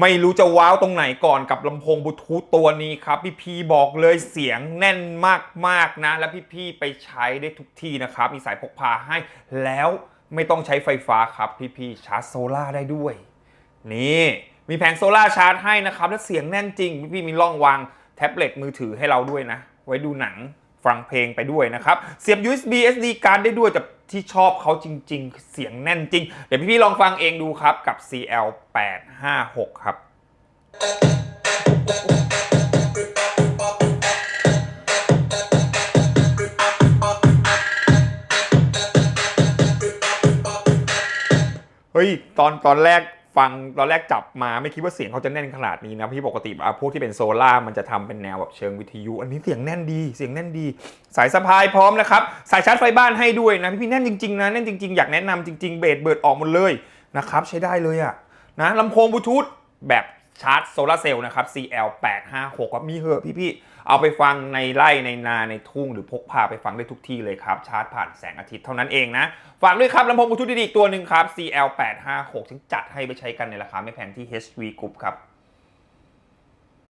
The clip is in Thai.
ไม่รู้จะว้าวตรงไหนก่อนกับลำโพงบลูทูธตัวนี้ครับ พี่พีบอกเลยเสียงแน่นมากๆนะ และพี่พีไปใช้ได้ทุกที่นะครับ มีสายพกพาให้แล้วไม่ต้องใช้ไฟฟ้าครับ พี่พีชาร์จโซล่าได้ด้วย นี่มีแผงโซล่าชาร์จให้นะครับ และเสียงแน่นจริง พี่ๆมีร่องวางแท็บเล็ตมือถือให้เราด้วยนะ ไว้ดูหนังฟังเพลงไปด้วยนะครับ เสียบ USB SD การ์ดได้ด้วยแต่ ที่ชอบเขาจริง ๆ เสียงแน่นจริง เดี๋ยวพี่ๆลองฟังเองดูครับกับ CL 856ครับเฮ้ยตอนตอนแรก ฟังตอนแรกจับมาไม่คิดว่าเสียงเขาจะแน่นขนาดนี้นะพี่ปกติอะพวกที่เป็นโซล่ามันจะทำเป็นแนวแบบเชิงวิทยุ อันนี้เสียงแน่นดีเสียงแน่นดี สายสะพายพร้อมนะครับสายชาร์จไฟบ้านให้ด้วยนะพี่แน่นจริงๆนะแน่นจริงๆอยากแนะนำจริงๆเบสเบิร์ดออกหมดเลยนะครับใช้ได้เลยอะนะลำโพงบลูทูธแบบ ชาร์จโซลาร์เซลล์นะครับ CL 856 ก็มีเหอะพี่ๆ เอาไปฟังในไร่ในนาในทุ่งหรือพกพาไปฟังได้ทุกที่เลยครับ ชาร์จผ่านแสงอาทิตย์เท่านั้นเองนะ ฝากด้วยครับลำโพงบลูทูธดีๆอีกตัวหนึ่งครับ CL 856ซึ่งจัดให้ไปใช้กันในราคาไม่แพงที่ HV Group ครับ